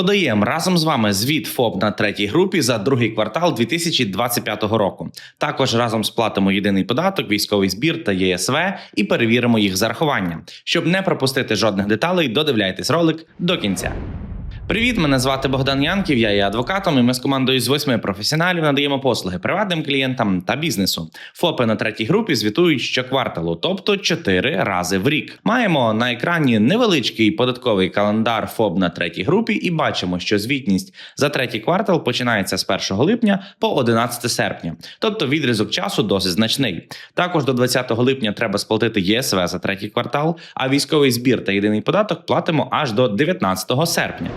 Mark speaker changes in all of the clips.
Speaker 1: Подаємо разом з вами звіт ФОП на третій групі за другий квартал 2025 року. Також разом сплатимо єдиний податок, військовий збір та ЄСВ і перевіримо їх зарахування. Щоб не пропустити жодних деталей, додивляйтесь ролик до кінця. Привіт, мене звати Богдан Янків. Я є адвокатом, і ми з командою з восьми професіоналів надаємо послуги приватним клієнтам та бізнесу. ФОПи на третій групі звітують щокварталу, тобто чотири рази в рік. Маємо на екрані невеличкий податковий календар ФОП на третій групі, і бачимо, що звітність за третій квартал починається з 1 липня по 11 серпня, тобто відрізок часу досить значний. Також до 20 липня треба сплатити ЄСВ за третій квартал, а військовий збір та єдиний податок платимо аж до 19 серпня.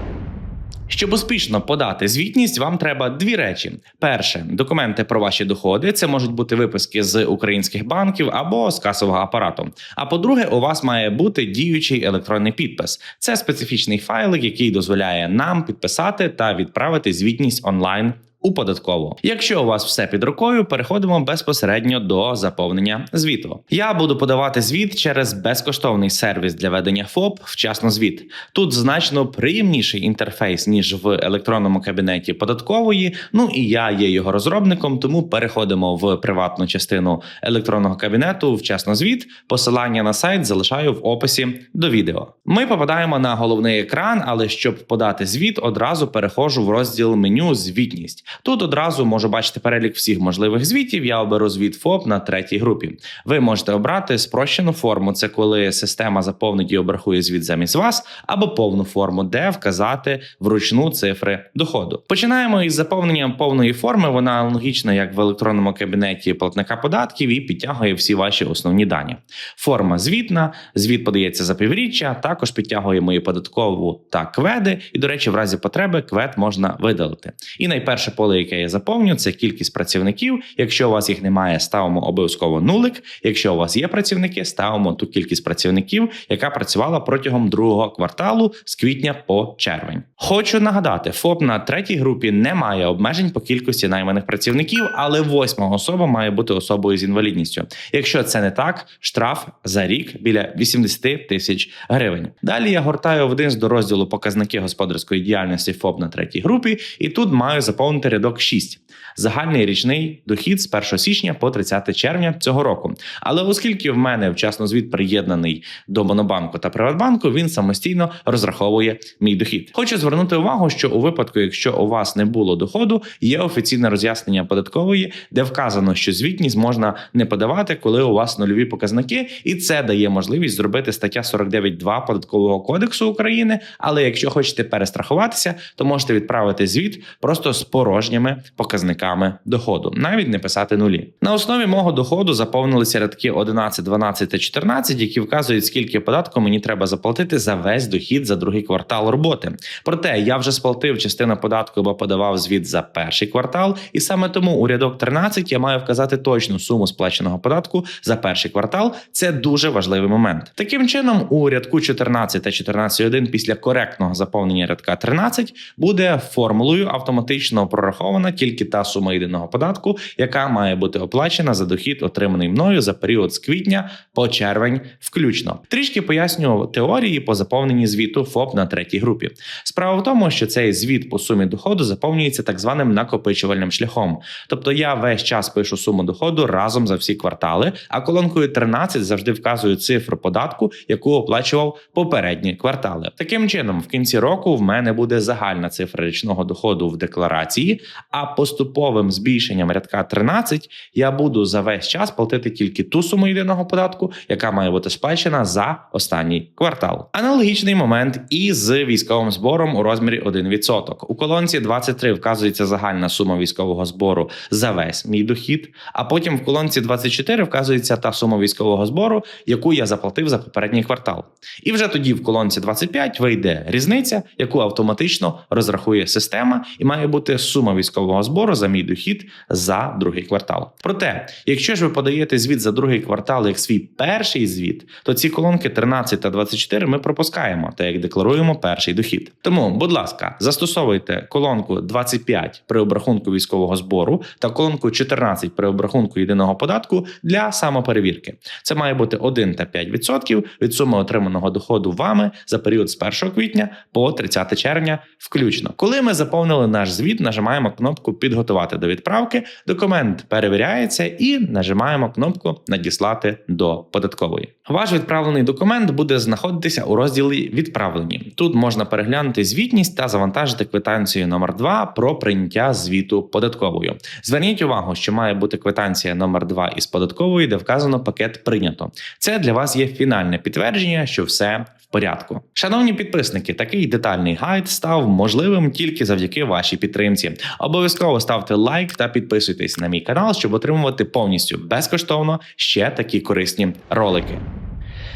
Speaker 1: Щоб успішно подати звітність, вам треба дві речі: перше документи про ваші доходи. Це можуть бути виписки з українських банків або з касового апарату. А по-друге, у вас має бути діючий електронний підпис. Це специфічний файлик, який дозволяє нам підписати та відправити звітність онлайн. У податкову, якщо у вас все під рукою, переходимо безпосередньо до заповнення звіту. Я буду подавати звіт через безкоштовний сервіс для ведення ФОП вчасно звіт. Тут значно приємніший інтерфейс ніж в електронному кабінеті податкової. Ну і я є його розробником, тому переходимо в приватну частину електронного кабінету. Вчасно звіт. Посилання на сайт залишаю в описі до відео. Ми попадаємо на головний екран, але щоб подати звіт, одразу переходжу в розділ меню Звітність. Тут одразу можу бачити перелік всіх можливих звітів. Я оберу звіт ФОП на третій групі. Ви можете обрати спрощену форму, це коли система заповнить і обрахує звіт замість вас, або повну форму, де вказати вручну цифри доходу. Починаємо із заповненням повної форми. Вона аналогічна, як в електронному кабінеті платника податків, і підтягує всі ваші основні дані. Форма звітна, звіт подається за півріччя. Також підтягує мої податкову та кведи. І, до речі, в разі потреби квед можна видалити. І найперше поле, яке я заповню, це кількість працівників. Якщо у вас їх немає, ставимо обов'язково нулик. Якщо у вас є працівники, ставимо ту кількість працівників, яка працювала протягом другого кварталу з квітня по червень. Хочу нагадати, ФОП на третій групі не має обмежень по кількості найманих працівників, але восьма особа має бути особою з інвалідністю. Якщо це не так, штраф за рік біля 80 тисяч гривень. Далі я гортаю вниз до розділу показники господарської діяльності ФОП на третій групі, і тут маю заповнити рядок 6. Загальний річний дохід з 1 січня по 30 червня цього року. Але оскільки в мене вчасно звіт приєднаний до Монобанку та Приватбанку, він самостійно розраховує мій дохід. Хочу звернути увагу, що у випадку, якщо у вас не було доходу, є офіційне роз'яснення податкової, де вказано, що звітність можна не подавати, коли у вас нульові показники, і це дає можливість зробити стаття 49.2 податкового кодексу України. Але якщо хочете перестрахуватися, то можете відправити звіт просто з порожніми показниками доходу, навіть не писати нулі. На основі мого доходу заповнилися рядки 11, 12 та 14, які вказують, скільки податку мені треба заплатити за весь дохід за другий квартал роботи. Проте я вже сплатив частину податку, бо подавав звіт за перший квартал, і саме тому у рядок 13 я маю вказати точну суму сплаченого податку за перший квартал. Це дуже важливий момент. Таким чином, у рядку 14 та 14.1 після коректного заповнення рядка 13 буде формулою автоматично прорахована тільки та сума єдиного податку, яка має бути оплачена за дохід, отриманий мною за період з квітня по червень, включно. Трішки поясню теорії по заповненні звіту ФОП на третій групі. Справа в тому, що цей звіт по сумі доходу заповнюється так званим накопичувальним шляхом. Тобто я весь час пишу суму доходу разом за всі квартали, а колонкою 13 завжди вказую цифру податку, яку оплачував попередні квартали. Таким чином, в кінці року в мене буде загальна цифра річного доходу в декларації, а поступовим збільшенням рядка 13 я буду за весь час платити тільки ту суму єдиного податку, яка має бути сплачена за останній квартал. Аналогічний момент і з військовим збором у розмірі 1%. У колонці 23 вказується загальна сума військового збору за весь мій дохід. А потім в колонці 24 вказується та сума військового збору, яку я заплатив за попередній квартал. І вже тоді в колонці 25 вийде різниця, яку автоматично розрахує система, і має бути сума сума військового збору за мій дохід за другий квартал. Проте, якщо ж ви подаєте звіт за другий квартал як свій перший звіт, то ці колонки 13 та 24 ми пропускаємо, та як декларуємо перший дохід. Тому, будь ласка, застосовуйте колонку 25 при обрахунку військового збору та колонку 14 при обрахунку єдиного податку для самоперевірки. Це має бути 1 та 5% від суми отриманого доходу вами за період з 1 квітня по 30 червня, включно. Коли ми заповнили наш звіт, нажимаємо кнопку Підготувати до відправки. Документ перевіряється і нажимаємо кнопку Надіслати до податкової. Ваш відправлений документ буде знаходитися у розділі Відправлені. Тут можна переглянути звітність та завантажити квитанцію номер 2 про прийняття звіту податковою. Зверніть увагу, що має бути квитанція номер 2 із податкової, де вказано пакет прийнято. Це для вас є фінальне підтвердження, що все в порядку. Шановні підписники, такий детальний гайд став можливим тільки завдяки вашій підтримці. Обов'язково ставте лайк та підписуйтесь на мій канал, щоб отримувати повністю безкоштовно ще такі корисні ролики.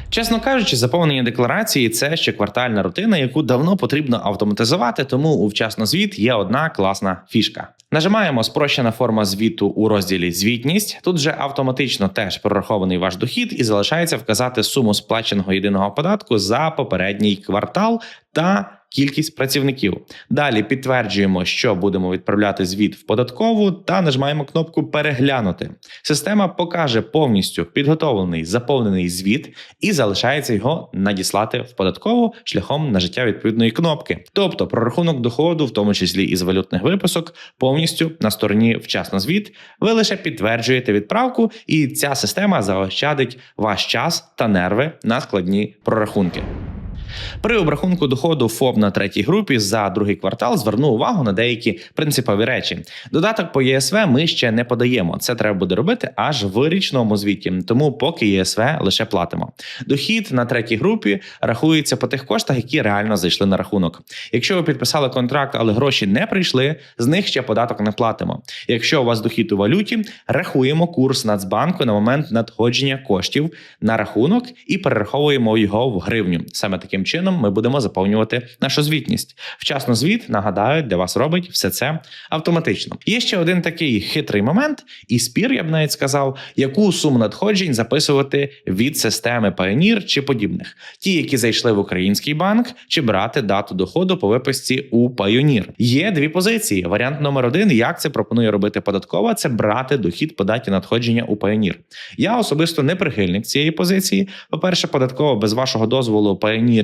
Speaker 1: Чесно кажучи, заповнення декларації це ще квартальна рутина, яку давно потрібно автоматизувати, тому у вчасно звіт є одна класна фішка. Нажимаємо спрощена форма звіту у розділі Звітність. Тут вже автоматично теж прорахований ваш дохід і залишається вказати суму сплаченого єдиного податку за попередній квартал та кількість працівників. Далі підтверджуємо, що будемо відправляти звіт в податкову, та нажимаємо кнопку Переглянути. Система покаже повністю підготовлений заповнений звіт і залишається його надіслати в податкову шляхом нажиття відповідної кнопки. Тобто прорахунок доходу, в тому числі із валютних виписок, повністю на стороні вчасно звіт. Ви лише підтверджуєте відправку, і ця система заощадить ваш час та нерви на складні прорахунки. При обрахунку доходу ФОП на третій групі за другий квартал зверну увагу на деякі принципові речі. Додаток по ЄСВ ми ще не подаємо. Це треба буде робити аж в річному звіті, тому поки ЄСВ лише платимо. Дохід на третій групі рахується по тих коштах, які реально зайшли на рахунок. Якщо ви підписали контракт, але гроші не прийшли, з них ще податок не платимо. Якщо у вас дохід у валюті, рахуємо курс Нацбанку на момент надходження коштів на рахунок і перераховуємо його в гривню. Саме таким чином ми будемо заповнювати нашу звітність. Вчасно звіт нагадаю, для вас робить все це автоматично. Є ще один такий хитрий момент, і спір, я б навіть сказав, яку суму надходжень записувати від системи Payoneer чи подібних, ті, які зайшли в український банк, чи брати дату доходу по виписці у Payoneer. Є дві позиції. Варіант номер один, як це пропонує робити податкова, це брати дохід по даті надходження у Payoneer. Я особисто не прихильник цієї позиції. По перше, податкова без вашого дозволу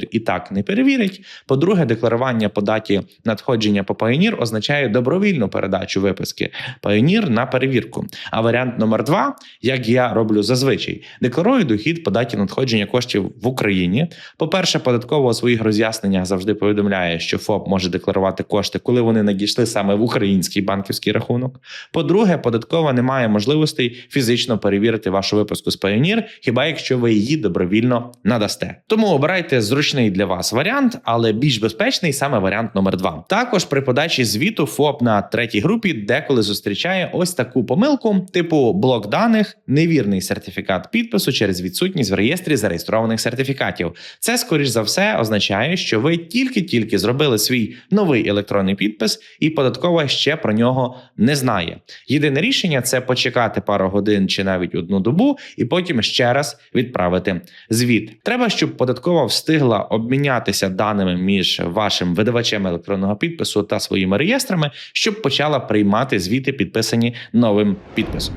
Speaker 1: Payoneer і так не перевірить. По-друге, декларування по даті надходження по Payoneer означає добровільну передачу виписки Payoneer на перевірку. А варіант номер два, як я роблю зазвичай, декларую дохід по даті надходження коштів в Україні. По-перше, податково у своїх роз'ясненнях завжди повідомляє, що ФОП може декларувати кошти, коли вони надійшли саме в український банківський рахунок. По-друге, податкова не має можливостей фізично перевірити вашу виписку з Payoneer, хіба якщо ви її добровільно надасте. Тому обирайте зручний для вас варіант, але більш безпечний саме варіант номер два. Також при подачі звіту ФОП на третій групі деколи зустрічає ось таку помилку, типу блок даних, невірний сертифікат підпису через відсутність в реєстрі зареєстрованих сертифікатів. Це, скоріш за все, означає, що ви тільки-тільки зробили свій новий електронний підпис, і податкова ще про нього не знає. Єдине рішення це почекати пару годин чи навіть одну добу, і потім ще раз відправити звіт. Треба, щоб податкова встигла обмінятися даними між вашим видавачем електронного підпису та своїми реєстрами, щоб почала приймати звіти, підписані новим підписом.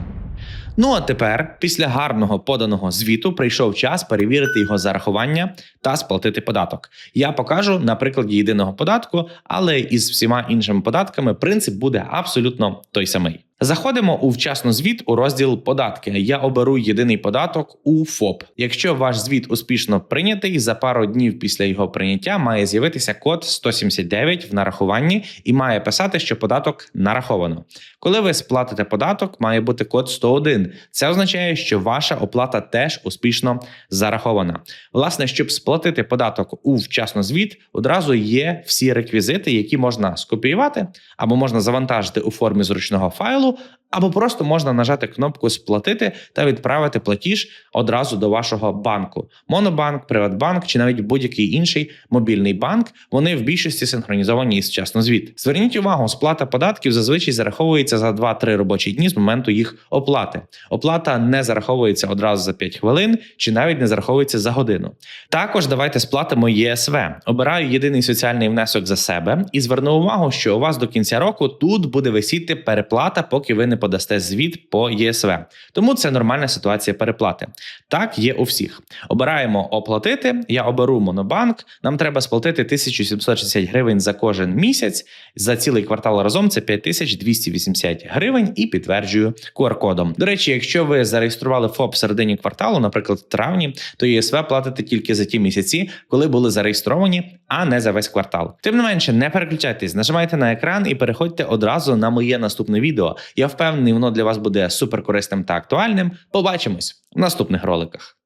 Speaker 1: Ну а тепер, після гарного поданого звіту, прийшов час перевірити його зарахування та сплатити податок. Я покажу на прикладі єдиного податку, але із всіма іншими податками принцип буде абсолютно той самий. Заходимо у вчасно звіт у розділ податки. Я оберу єдиний податок у ФОП. Якщо ваш звіт успішно прийнятий, за пару днів після його прийняття має з'явитися код 179 в нарахуванні і має писати, що податок нараховано. Коли ви сплатите податок, має бути код 101. Це означає, що ваша оплата теж успішно зарахована. Власне, щоб сплатити податок у вчасно звіт, одразу є всі реквізити, які можна скопіювати або можна завантажити у формі зручного файлу travel або просто можна нажати кнопку Сплатити та відправити платіж одразу до вашого банку. Монобанк, Приватбанк чи навіть будь-який інший мобільний банк. Вони в більшості синхронізовані із чеснозвіт. Зверніть увагу, сплата податків зазвичай зараховується за 2-3 робочі дні з моменту їх оплати. Оплата не зараховується одразу за 5 хвилин чи навіть не зараховується за годину. Також давайте сплатимо ЄСВ. Обираю єдиний соціальний внесок за себе і зверну увагу, що у вас до кінця року тут буде висіти переплата, поки ви не подасте звіт по ЄСВ. Тому це нормальна ситуація переплати. Так є у всіх. Обираємо оплатити. Я оберу Монобанк. Нам треба сплатити 1760 гривень за кожен місяць. За цілий квартал разом це 5280 гривень і підтверджую QR-кодом. До речі, якщо ви зареєстрували ФОП в середині кварталу, наприклад, в травні, то ЄСВ платите тільки за ті місяці, коли були зареєстровані, а не за весь квартал. Тим не менше, не переключайтесь, нажимайте на екран і переходьте одразу на моє наступне відео. Я впевнений, воно для вас буде суперкорисним та актуальним. Побачимось в наступних роликах.